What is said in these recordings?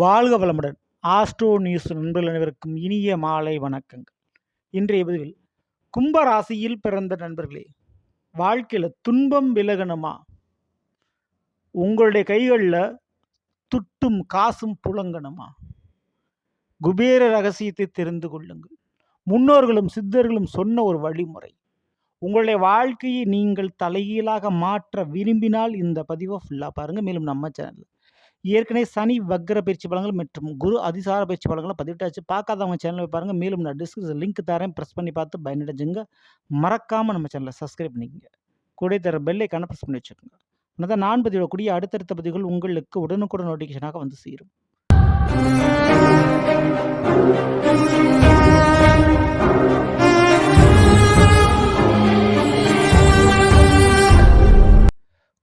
வாழ்க வளமுடன். Astro news நண்பர்கள் அனைவருக்கும் இனிய மாலை வணக்கங்கள். இன்றைய பதிவில் கும்ப ராசியில் பிறந்த நண்பர்களே வாழ்க்கையில் துன்பம் விலகணுமா? உங்களுடைய கைகளில் துட்டும் காசும் புழங்கணுமா? குபேர ரகசியத்தை தெரிந்து கொள்ளுங்கள். முன்னோர்களும் சித்தர்களும் சொன்ன ஒரு வழிமுறை. உங்களுடைய வாழ்க்கையை நீங்கள் தலைகீழாக மாற்ற விரும்பினால் இந்த பதிவை ஃபுல்லாக பாருங்கள் மேலும் நம்ம சேனலில் ஏற்கனவே சனி வக்ர பயிற்சி பலங்கள் மற்றும் குரு அதிசார பயிற்சி பலன்களை பதிவிட்டாச்சு. பார்க்காதவங்க சேனலை பாருங்கள் மேலும் நான் டிஸ்கிரிப்ஷன் லிங்க் தரேன். ப்ரெஸ் பண்ணி பார்த்து பயனடைஞ்சுங்க. மறக்காமல் நம்ம சேனலை சப்ஸ்கிரைப் பண்ணிக்கங்க. கூட தர பெல்லை கண்ண ப்ரெஸ் பண்ணி வச்சுக்கோங்க. தான் நான் பதிவிடக்கூடிய அடுத்தடுத்த பதிவுகள் உங்களுக்கு உடனுக்குடன் நோட்டிஃபிகேஷனாக வந்து சேரும்.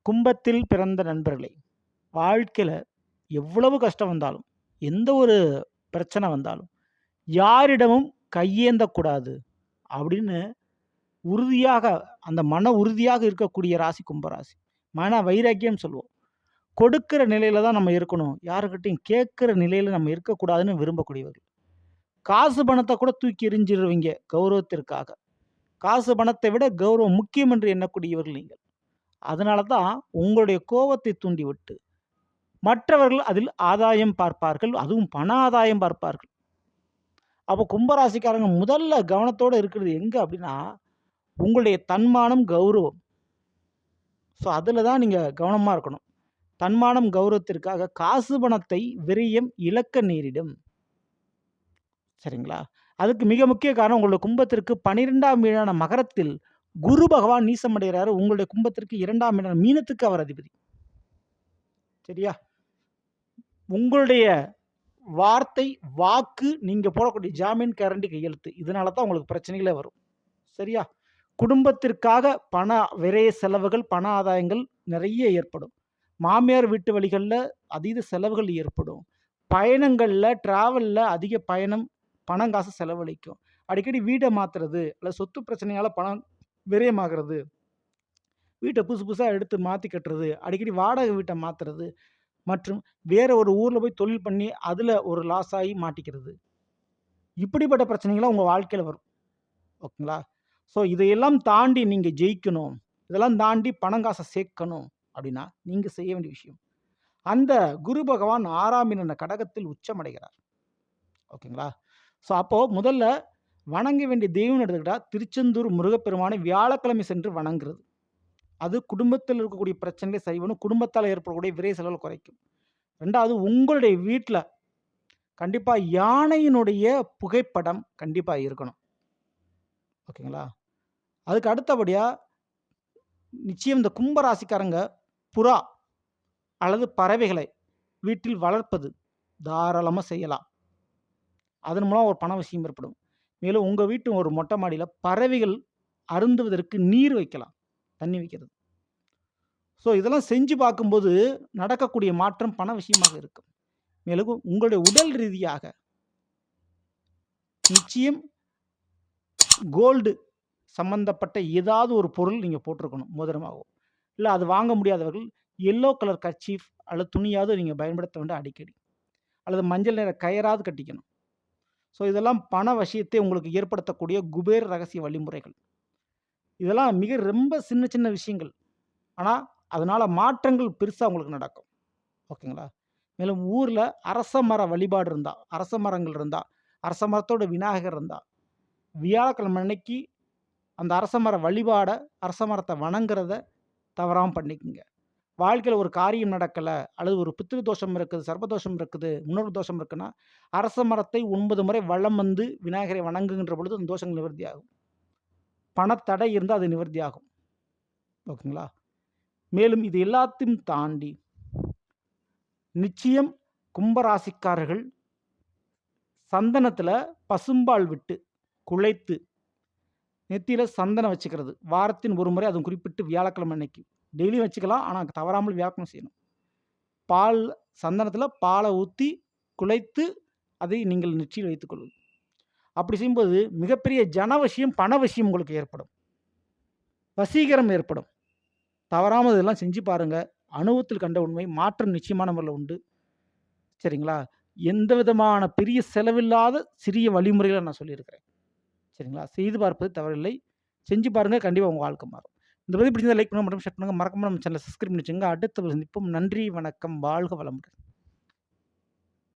கும்பத்தில் பிறந்த நண்பர்களே வாழ்க்கையில் எவ்வளவு கஷ்டம் வந்தாலும் எந்த ஒரு பிரச்சனை வந்தாலும் யாரிடமும் கையேந்தக்கூடாது அப்படின்னு உறுதியாக அந்த மன உறுதியாக இருக்கக்கூடிய ராசி கும்பராசி மன வைராக்கியம் சொல்லுவோம். கொடுக்கிற நிலையில தான் நம்ம இருக்கணும். யாருக்கிட்டையும் கேட்குற நிலையில் நம்ம இருக்கக்கூடாதுன்னு விரும்பக்கூடியவர்கள். காசு பணத்தை கூட தூக்கி எறிஞ்சிடுவீங்க கௌரவத்திற்காக. காசு பணத்தை விட கௌரவம் முக்கியம் என்று எண்ணக்கூடியவர்கள் நீங்கள். அதனால தான் உங்களுடைய கோபத்தை தூண்டிவிட்டு மற்றவர்கள் அதில் ஆதாயம் பார்ப்பார்கள் அதுவும் பண ஆதாயம் பார்ப்பார்கள். அப்போ கும்பராசிக்காரங்க முதல்ல கவனத்தோடு இருக்கிறது எங்கே அப்படின்னா உங்களுடைய தன்மானம் கௌரவம். ஸோ அதில் தான் நீங்கள் கவனமாக இருக்கணும். தன்மானம் கௌரவத்திற்காக காசு பணத்தை விரயம் இழக்க நேரிடும். சரிங்களா? அதுக்கு மிக முக்கிய காரணம் உங்களுடைய கும்பத்திற்கு பனிரெண்டாம் வீடான மகரத்தில் குரு பகவான் நீசமடைகிறாரு. உங்களுடைய கும்பத்திற்கு இரண்டாம் வீடான மீனத்துக்கு அவர் அதிபதி. சரியா? உங்களுடைய வார்த்தை வாக்கு நீங்கள் போடக்கூடிய ஜாமீன் கேரண்டி கையெழுத்து. இதனால தான் உங்களுக்கு பிரச்சனைகளே வரும். சரியா? குடும்பத்திற்காக பண விரைய செலவுகள் பண ஆதாயங்கள் நிறைய ஏற்படும். மாமியார் வீட்டு வழிகளில் அதீத செலவுகள் ஏற்படும். பயணங்களில் ட்ராவலில் அதிக பயணம் பணம் காசு செலவழிக்கும். அடிக்கடி வீடை மாற்றுறது இல்லை சொத்து பிரச்சனையால் பணம் விரயமாகிறது வீட்டை புதுசு புதுசாக எடுத்து மாற்றி கட்டுறது அடிக்கடி வாடகை வீட்டை மாற்றுறது மற்றும் வேற ஒரு ஊரில் போய் தொழில் பண்ணி அதில் ஒரு லாஸ் ஆகி மாட்டிக்கிறது. இப்படிப்பட்ட பிரச்சனைகள்லாம் உங்கள் வாழ்க்கையில் வரும். ஓகேங்களா? ஸோ இதையெல்லாம் தாண்டி நீங்கள் ஜெயிக்கணும். இதெல்லாம் தாண்டி பணம் காசை சேர்க்கணும் அப்படின்னா நீங்கள் செய்ய வேண்டிய விஷயம். அந்த குரு பகவான் ஆறாம் இன கடகத்தில் உச்சமடைகிறார். ஓகேங்களா? ஸோ அப்போது முதல்ல வணங்க வேண்டிய தெய்வம் எடுத்துக்கிட்டால் திருச்செந்தூர் முருகப்பெருமானை வியாழக்கிழமை சென்று வணங்குறது. அது குடும்பத்தில் இருக்கக்கூடிய பிரச்சனைகளை சரி பண்ணும் குடும்பத்தால் ஏற்படக்கூடிய விரை செலவுகள் குறைக்கும். ரெண்டாவது உங்களுடைய வீட்டில் கண்டிப்பாக யானையினுடைய புகைப்படம் கண்டிப்பாக இருக்கணும். ஓகேங்களா? அதுக்கு அடுத்தபடியாக நிச்சயம் இந்த கும்பராசிக்காரங்க புறா அல்லது பறவைகளை வீட்டில் வளர்ப்பது தாராளமாக செய்யலாம். அதன் மூலம் ஒரு பண விஷயம் ஏற்படும். மேலும் உங்கள் வீட்டு ஒரு மொட்டை மாடியில் பறவைகள் அருந்துவதற்கு நீர் வைக்கலாம். தண்ணி வைக்கிறது. ஸோ இதெல்லாம் செஞ்சு பார்க்கும்போது நடக்கக்கூடிய மாற்றம் பண விஷயமாக இருக்கும். மேலும் உங்களுடைய உடல் ரீதியாக நிச்சயம் கோல்டு சம்பந்தப்பட்ட ஏதாவது ஒரு பொருள் நீங்கள் போட்டிருக்கணும் மோதிரமாகவும் இல்லை அது வாங்க முடியாதவர்கள் எல்லோ கலர் கர்ச்சீஃப் அல்லது துணியாவது நீங்கள் பயன்படுத்த வேண்டும் அடிக்கடி. அல்லது மஞ்சள் நிற கயராது கட்டிக்கணும். ஸோ இதெல்லாம் பண விஷயத்தை உங்களுக்கு ஏற்படுத்தக்கூடிய குபேர் ரகசிய வழிமுறைகள். இதெல்லாம் மிக ரொம்ப சின்ன சின்ன விஷயங்கள். ஆனால் அதனால் மாற்றங்கள் பெருசாக உங்களுக்கு நடக்கும். ஓகேங்களா? மேலும் ஊரில் அரச மர வழிபாடு இருந்தால் அரச மரங்கள் இருந்தால் அரச மரத்தோட விநாயகர் இருந்தால் வியாழக்கிழமை அன்னைக்கு அந்த அரச மர வழிபாடை அரச மரத்தை வணங்குறத தவறாமல் பண்ணிக்கோங்க. வாழ்க்கையில் ஒரு காரியம் நடக்கலை அல்லது ஒரு பித்திரு தோஷம் இருக்குது சர்பதோஷம் இருக்குது முன்னோர் தோஷம் இருக்குன்னா அரச மரத்தை ஒன்பது முறை வளம் வந்து விநாயகரை வணங்குகின்ற பொழுது அந்த தோஷங்கள் நிவர்த்தி ஆகும் பணத்தடை இருந்தால் அது நிவர்த்தி ஆகும் ஓகேங்களா? மேலும் இது எல்லாத்தையும் தாண்டி நிச்சயம் கும்பராசிக்காரர்கள் சந்தனத்தில் பசும்பால் விட்டு குழைத்து நெத்தியில் சந்தனம் வச்சுக்கிறது. வாரத்தின் ஒரு முறை அதுவும் குறிப்பிட்டு வியாழக்கிழமை அன்னைக்கு. டெய்லியும் வச்சுக்கலாம் ஆனால் தவறாமல் வியாழக்கிழமை செய்யணும். பால் சந்தனத்தில் பாலை ஊற்றி குழைத்து அதை நீங்கள் நெற்றியில் வைத்துக்கொள்வது அப்படி செய்யும்போது மிகப்பெரிய ஜனவசியம் பணவசியம் உங்களுக்கு ஏற்படும் வசீகரம் ஏற்படும் தவறாமல் இதெல்லாம் செஞ்சு பாருங்கள் அனுபவத்தில் கண்ட உண்மை மாற்றம் நிச்சயமான முறையில் உண்டு சரிங்களா எந்த விதமான பெரிய செலவில்லாத சிறிய வழிமுறைகளை நான் சொல்லியிருக்கிறேன். சரிங்களா? செய்து பார்ப்பது தவறில்லை. செஞ்சு பாருங்கள் கண்டிப்பாக உங்கள் வாழ்க்கை மாறும். இந்த பதிவு பிடிச்சதை லைக் பண்ணுங்க மட்டும் ஷேர் பண்ணுங்கள் மறக்காம நம்ம சேனலை சப்ஸ்கிரைப் பண்ணி வச்சுங்க அடுத்த சந்திப்போம். நன்றி, வணக்கம். வாழ்க வளமுடன்.